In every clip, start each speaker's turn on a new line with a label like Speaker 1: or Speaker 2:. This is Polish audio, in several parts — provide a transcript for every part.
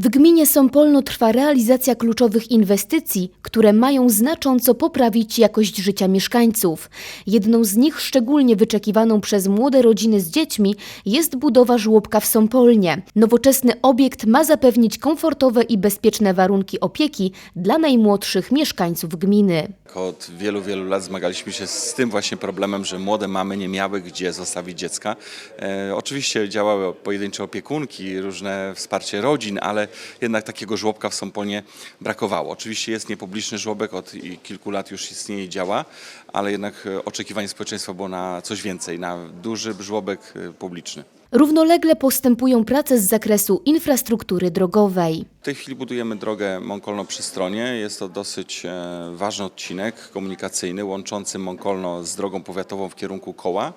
Speaker 1: W gminie Sąpolno trwa realizacja kluczowych inwestycji, które mają znacząco poprawić jakość życia mieszkańców. Jedną z nich, szczególnie wyczekiwaną przez młode rodziny z dziećmi, jest budowa żłobka w Sąpolnie. Nowoczesny obiekt ma zapewnić komfortowe i bezpieczne warunki opieki dla najmłodszych mieszkańców gminy.
Speaker 2: Od wielu, wielu lat zmagaliśmy się z tym właśnie problemem, że młode mamy nie miały gdzie zostawić dziecka. E, oczywiście działały pojedyncze opiekunki, różne wsparcie rodzin, ale jednak takiego żłobka w Sąponie brakowało. Oczywiście jest niepubliczny żłobek, od kilku lat już istnieje i działa, ale jednak e, oczekiwanie społeczeństwa było na coś więcej, na duży żłobek e, publiczny.
Speaker 1: Równolegle postępują prace z zakresu infrastruktury drogowej.
Speaker 2: W tej chwili budujemy drogę Mąkolno-Przystronie. Jest to dosyć e, ważny odcinek komunikacyjny łączący Mąkolno z drogą powiatową w kierunku Koła.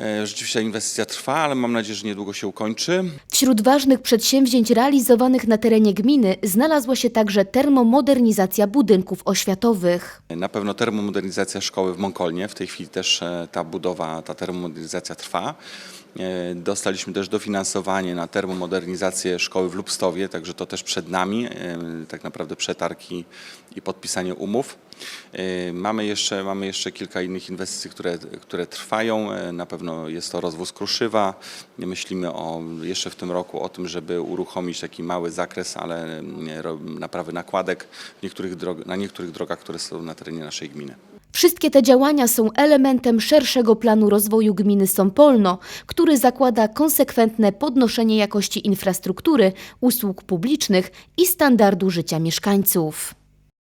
Speaker 2: E, Rzeczywiście inwestycja trwa, ale mam nadzieję, że niedługo się ukończy.
Speaker 1: Wśród ważnych przedsięwzięć realizowanych na terenie gminy znalazła się także termomodernizacja budynków oświatowych.
Speaker 2: Na pewno termomodernizacja szkoły w Mąkolnie. W tej chwili też e, ta budowa, ta termomodernizacja trwa. E, Dostaliśmy też dofinansowanie na termomodernizację szkoły w Lubstowie, także to też przed nami, tak naprawdę przetarg i, i podpisanie umów. E, Mamy jeszcze, mamy jeszcze kilka innych inwestycji, które, które trwają. E, Na pewno jest to rozwóz Kruszywa. Myślimy o, jeszcze w tym roku o tym, żeby uruchomić taki mały zakres, ale ro- naprawy nakładek niektórych drog- na niektórych drogach, które są na terenie naszej gminy.
Speaker 1: Wszystkie te działania są elementem szerszego planu rozwoju gminy Sąpolno, który zakłada konsekwentne podnoszenie jakości infrastruktury, usług publicznych i standardu życia mieszkańców.